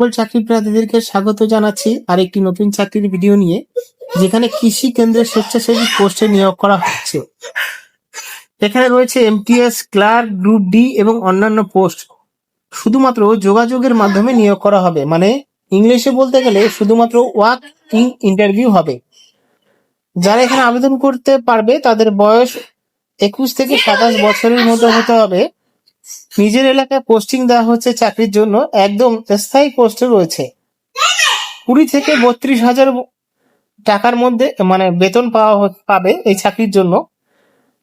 সকল চাকরি প্রার্থীদেরকে স্বাগত জানাচ্ছি আর একটি নতুন চাকরির ভিডিও নিয়ে, যেখানে কৃষি কেন্দ্রের স্বেচ্ছাসেবী পোস্টে নিয়োগ করা হচ্ছে। এখানে রয়েছে এমটিএস ক্লার্ক গ্রুপ ডি এবং অন্যান্য পোস্ট। শুধুমাত্র যোগাযোগের মাধ্যমে নিয়োগ করা হবে মানে ইংলিশে বলতে গেলে শুধুমাত্র ওয়াক ইন ইন্টারভিউ হবে। যারা এখানে আবেদন করতে পারবে, তাদের বয়স একুশ থেকে সাতাশ বছরের মধ্যে হতে হবে। নিজের এলাকায় পোস্টিং দেওয়া হচ্ছে চাকরির জন্য। একদম স্থায়ী পোস্টে রয়েছে। কুড়ি থেকে বত্রিশ হাজার টাকার মধ্যে মানে বেতন পাওয়া পাবে এই চাকরির জন্য।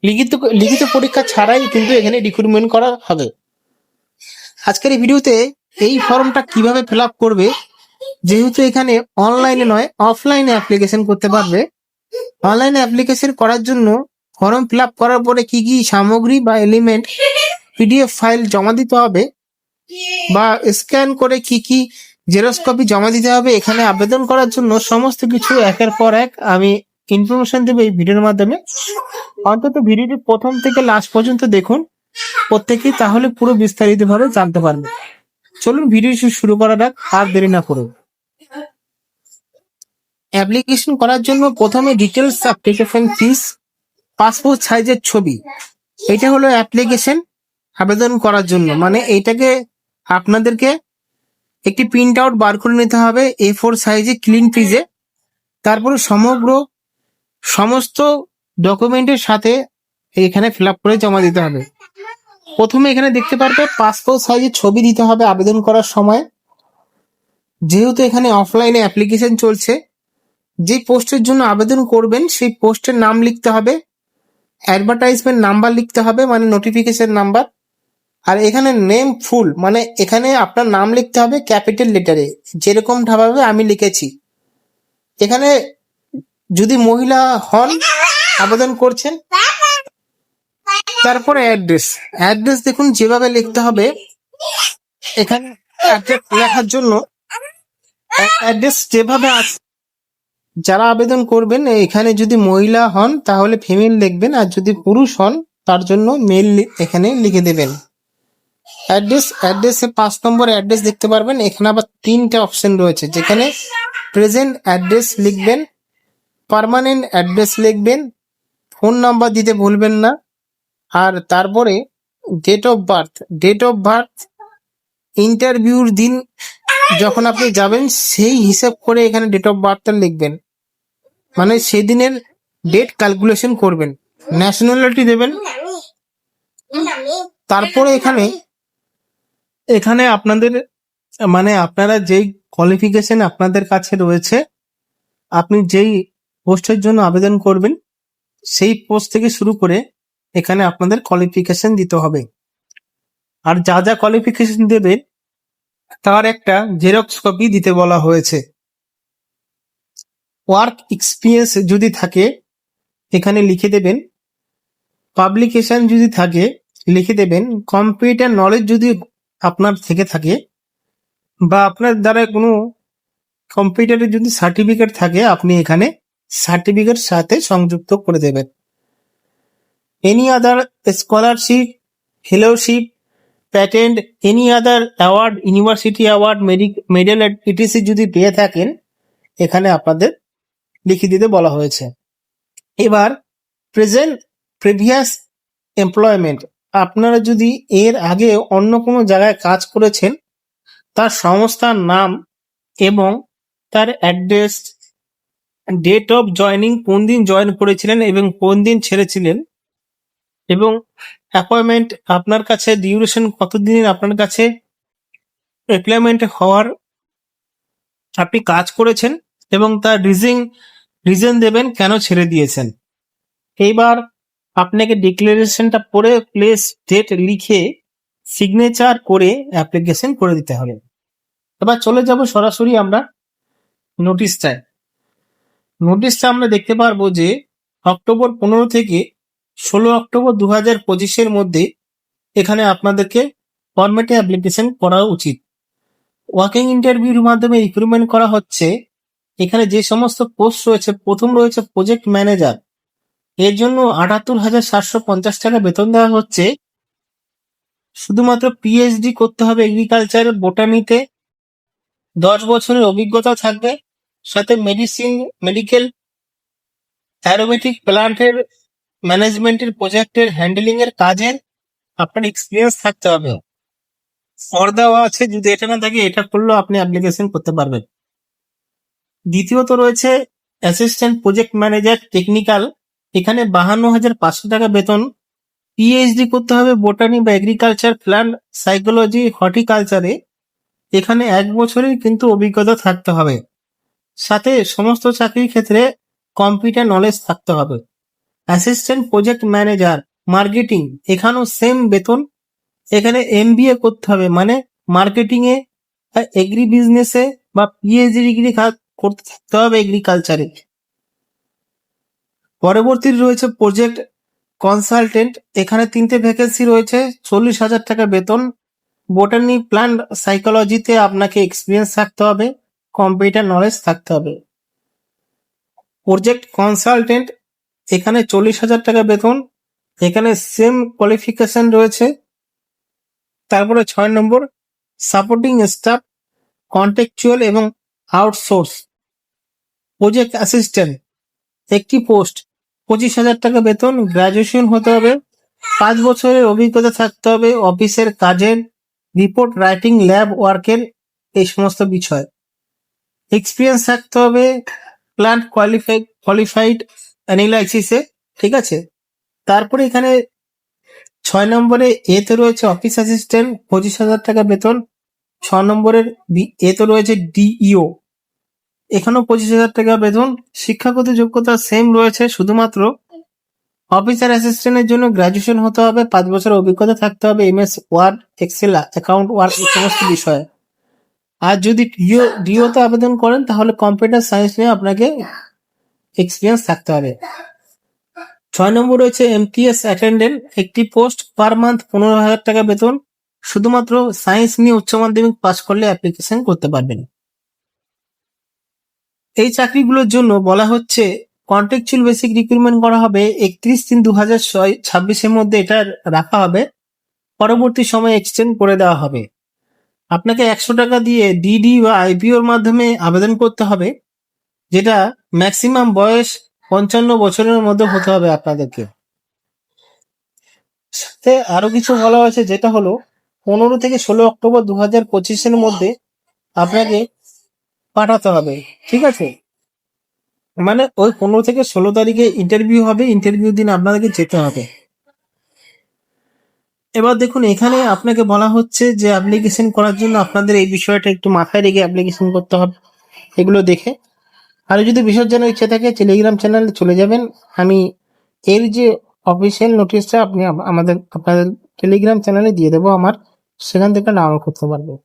লিখিত লিখিত পরীক্ষা ছাড়াই কিন্তু এখানে রিক্রুটমেন্ট করা হবে। আজকের এই ভিডিওতে এই ফর্মটা কীভাবে ফিল আপ করবে, যেহেতু এখানে অনলাইনে নয় অফলাইনে অ্যাপ্লিকেশন করতে পারবে। অনলাইনে অ্যাপ্লিকেশন করার জন্য ফর্ম ফিল আপ করার পরে কি কি সামগ্রী বা এলিমেন্ট পিডিএফ ফাইল জমা দিতে হবে বা স্ক্যান করে কি কি জেরক্স কপি জমা দিতে হবে এখানে আবেদন করার জন্য সমস্ত কিছু একের পর এক আমি ইনফরমেশন দেবো এই ভিডিওর মাধ্যমে। অন্তত ভিডিওটি প্রথম থেকে লাস্ট পর্যন্ত দেখুন প্রত্যেকেই তাহলে পুরো বিস্তারিতভাবে জানতে পারবে। চলুন ভিডিও শুরু করা যাক আর দেরি না করুন। অ্যাপ্লিকেশন করার জন্য প্রথমে ডিটেলস অ্যাপ্লিকেশন ফিস পাসপোর্ট সাইজের ছবি। এটা হলো অ্যাপ্লিকেশন আবেদন করার জন্য। মানে এইটাকে আপনাদেরকে একটি প্রিন্ট আউট বার করে নিতে হবে এ ফোর সাইজে ক্লিন পেজে তারপরে সমগ্র সমস্ত ডকুমেন্টের সাথে এখানে ফিল আপ করে জমা দিতে হবে। প্রথমে এখানে দেখতে পারবে পাসপোর্ট সাইজের ছবি দিতে হবে আবেদন করার সময়। যেহেতু এখানে অফলাইনে অ্যাপ্লিকেশন চলছে যে পোস্টের জন্য আবেদন করবেন সেই পোস্টের নাম লিখতে হবে অ্যাডভার্টাইজমেন্ট নাম্বার লিখতে হবে মানে নোটিফিকেশন নাম্বার আর এখানে নেম ফুল মানে এখানে আপনার নাম লিখতে হবে ক্যাপিটাল লেটারে যেরকম ভাবে আমি লিখেছি। এখানে যদি মহিলা হন, আবেদন করছেন, তারপরে অ্যাড্রেস অ্যাড্রেস দেখুন, যেভাবে লিখতে হবে, এখানে লেখার জন্য অ্যাড্রেস যেভাবে আছে, যারা আবেদন করবেন, এখানে যদি মহিলা হন, তাহলে ফিমেল লিখবেন আর যদি পুরুষ হন, তার জন্য মেল এখানে লিখে দেবেন। অ্যাড্রেস অ্যাড্রেসে পাঁচ নম্বর অ্যাড্রেস দেখতে পারবেন। এখানে আবার তিনটে অপশন রয়েছে, যেখানে প্রেজেন্ট অ্যাড্রেস লিখবেন, পার্মানেন্ট অ্যাড্রেস লিখবেন, ফোন নাম্বার দিতে ভুলবেন না, আর তারপরে date of birth. Date of birth, ইন্টারভিউর দিন যখন আপনি যাবেন, সেই হিসাব করে এখানে ডেট অফ বার্থটা লিখবেন। মানে সেদিনের ডেট ক্যালকুলেশন করবেন। ন্যাশনালিটি দেবেন। তারপরে এখানে এখানে আপনাদের মানে আপনারা যেই কোয়ালিফিকেশন আপনাদের কাছে রয়েছে, আপনি যেই পোস্টের জন্য আবেদন করবেন, সেই পোস্ট থেকে শুরু করে এখানে আপনাদের কোয়ালিফিকেশন দিতে হবে। আর যা যা কোয়ালিফিকেশন দেবেন তার একটা জেরক্স কপি দিতে বলা হয়েছে। ওয়ার্ক এক্সপিরিয়েন্স যদি থাকে, এখানে লিখে দেবেন। পাবলিকেশন যদি থাকে, লিখে দেবেন। কম্পিউটার নলেজ যদি আপনার থেকে থাকে বা আপনার দ্বারা কোনো কম্পিউটারের যদি সার্টিফিকেট থাকে, আপনি এখানে সার্টিফিকেট সাথে সংযুক্ত করে দেবেন। Any other scholarship fellowship patent any other award university award medal ETC যদি পেয়ে থাকেন, এখানে আপনাদের লিখে দিতে বলা হয়েছে। এবার প্রেজেন্ট প্রিভিয়াস এমপ্লয়মেন্ট আপনারা যদি এর আগে অন্য কোনো জায়গায় কাজ করেছেন, তার সংস্থার নাম এবং তার অ্যাড্রেস, ডেট অফ জয়নিং কোন দিন জয়েন করেছিলেন এবং কোন দিন ছেড়েছিলেন, এবং অ্যাপয়েন্টমেন্ট আপনার কাছে, ডিউরেশন কতদিন আপনার কাছে এমপ্লয়মেন্ট হওয়ার আপনি কাজ করেছেন এবং তার রিজিং রিজন দেবেন কেন ছেড়ে দিয়েছেন। এইবার আপনাকে ডিক্লারেশনটা পড়ে প্লেস ডেট লিখে সিগনেচার করে অ্যাপ্লিকেশন করে দিতে হবে। এবার চলে যাব সরাসরি আমরা নোটিশটায় নোটিশটা আমরা দেখতে পারব যে অক্টোবর পনেরো থেকে ষোলো অক্টোবর দু হাজার পঁচিশের মধ্যে এখানে আপনাদেরকে ফরম্যাটে অ্যাপ্লিকেশন করা উচিত। ওয়ার্কিং ইন্টারভিউর মাধ্যমে রিক্রুটমেন্ট করা হচ্ছে। এখানে যে সমস্ত পোস্ট রয়েছে, প্রথম রয়েছে প্রজেক্ট ম্যানেজার এর জন্য আটাত্তর হাজার সাতশো পঞ্চাশ টাকা বেতন দেওয়া হচ্ছে। শুধুমাত্র পিএইচডি করতে হবে এগ্রিকালচার বোটানিতে দশ বছরের অভিজ্ঞতা থাকবে। সাথে মেডিসিন মেডিকেল অ্যারোমেটিক প্লান্টের ম্যানেজমেন্টের প্রজেক্টের হ্যান্ডেলিং এর কাজের আপনার এক্সপিরিয়েন্স থাকতে হবে। ফর দেওয়া আছে, যদি এটা না থাকে, এটা করলেও আপনি অ্যাপ্লিকেশন করতে পারবেন। দ্বিতীয়ত রয়েছে অ্যাসিস্ট্যান্ট প্রজেক্ট ম্যানেজার টেকনিক্যাল এখানে বাহান্ন হাজার পাঁচশো টাকা বেতন। পিএইচডি করতে হবে বোটানি বা এগ্রিকালচার প্ল্যান্ট সাইকোলজি হর্টিকালচারে এখানে এক বছরের কিন্তু অভিজ্ঞতা থাকতে হবে। সাথে সমস্ত চাকরির ক্ষেত্রে কম্পিউটার নলেজ থাকতে হবে। অ্যাসিস্ট্যান্ট প্রজেক্ট ম্যানেজার মার্কেটিং এখানেও সেম বেতন। এখানে এমবিএ করতে হবে মানে মার্কেটিং এ এগ্রি বিজনেসে বা পিএইচডি ডিগ্রি করতে থাকতে হবে এগ্রিকালচারে পরবর্তী রয়েছে প্রজেক্ট কনসালটেন্ট এখানে তিনটে ভ্যাকেন্সি রয়েছে, চল্লিশ হাজার টাকা বেতন। বোটানি প্ল্যান্ট সাইকোলজিতে আপনাকে এক্সপিরিয়েন্স থাকতে হবে কম্পিউটার নলেজ থাকতে হবে। প্রজেক্ট কনসালটেন্ট এখানে চল্লিশ হাজার টাকা বেতন। এখানে সেম কোয়ালিফিকেশন রয়েছে। তারপরে ছয় নম্বর সাপোর্টিং স্টাফ কন্টেকচুয়াল এবং আউটসোর্স প্রজেক্ট অ্যাসিস্ট্যান্ট একটি পোস্ট পঁচিশ হাজার টাকা বেতন গ্রাজুয়েশন হতে হবে, পাঁচ বছরের অভিজ্ঞতা থাকতে হবে, অফিসের কাজের রিপোর্ট রাইটিং ল্যাব ওয়ার্কের এই সমস্ত বিষয়। এক্সপিরিয়েন্স থাকতে হবে প্ল্যান্ট কোয়ালিফাই কোয়ালিফাইড অ্যানালাইসিসে ঠিক আছে? তারপরে এখানে ছয় নম্বরে এতে রয়েছে অফিস অ্যাসিস্ট্যান্ট পঁচিশ হাজার টাকা বেতন, ছ নম্বরের এতে রয়েছে ডিইও এখানেও পঁচিশ হাজার টাকা বেতন। শিক্ষাগত যোগ্যতা সেম রয়েছে, শুধুমাত্র অফিসার অ্যাসিস্ট্যান্টের জন্য গ্রাজুয়েশন হতে হবে, পাঁচ বছর অভিজ্ঞতা থাকতে হবে M S Word Excel account word এই সমস্ত বিষয়ে। আর যদি ডিও ডিওতে আবেদন করেন, তাহলে কম্পিউটার সায়েন্স নিয়ে আপনাকে এক্সপিরিয়েন্স থাকতে হবে। ছয় নম্বর রয়েছে এমটিএস অ্যাটেন্ডেন্ট একটি পোস্ট পার মান্থ পনেরো হাজার টাকা বেতন। শুধুমাত্র সায়েন্স নিয়ে উচ্চ মাধ্যমিক পাস করলে অ্যাপ্লিকেশন করতে পারবেন। এই চাকরিগুলোর জন্য বলা হচ্ছে কন্ট্রাকচুয়াল বেসিক রিক্রুটমেন্ট করা হবে একত্রিশ তিন দু হাজার ছাব্বিশের মধ্যে এটা রাখা হবে। পরবর্তী সময় এক্সটেন্ড করে দেওয়া হবে। আপনাকে একশো টাকা দিয়ে ডিডি বা আইপিওর মাধ্যমে আবেদন করতে হবে, যেটা ম্যাক্সিমাম বয়স পঞ্চান্ন বছরের মধ্যে হতে হবে আপনাদেরকে। সাথে আরও কিছু বলা হয়েছে যেটা হলো, পনেরো থেকে ষোলো অক্টোবর দু হাজার পঁচিশের মধ্যে আপনাকে পাঠাতে হবে, ঠিক আছে? মানে ওই পনেরো থেকে ষোলো তারিখে ইন্টারভিউ হবে ইন্টারভিউ দিন আপনাদেরকে যেতে হবে। এবার দেখুন, এখানে আপনাকে বলা হচ্ছে যে অ্যাপ্লিকেশন করার জন্য আপনাদের এই বিষয়টা একটু মাথায় রেখে অ্যাপ্লিকেশন করতে হবে, এগুলো দেখে। আর যদি বিশেষ জানার ইচ্ছা থাকে টেলিগ্রাম চ্যানেলে চলে যাবেন। আমি এর যে অফিসিয়াল নোটিশটা আপনি আমাদের, আপনাদের টেলিগ্রাম চ্যানেলে দিয়ে দেবো আমার, সেখান থেকে ডাউনলোড করতে পারবেন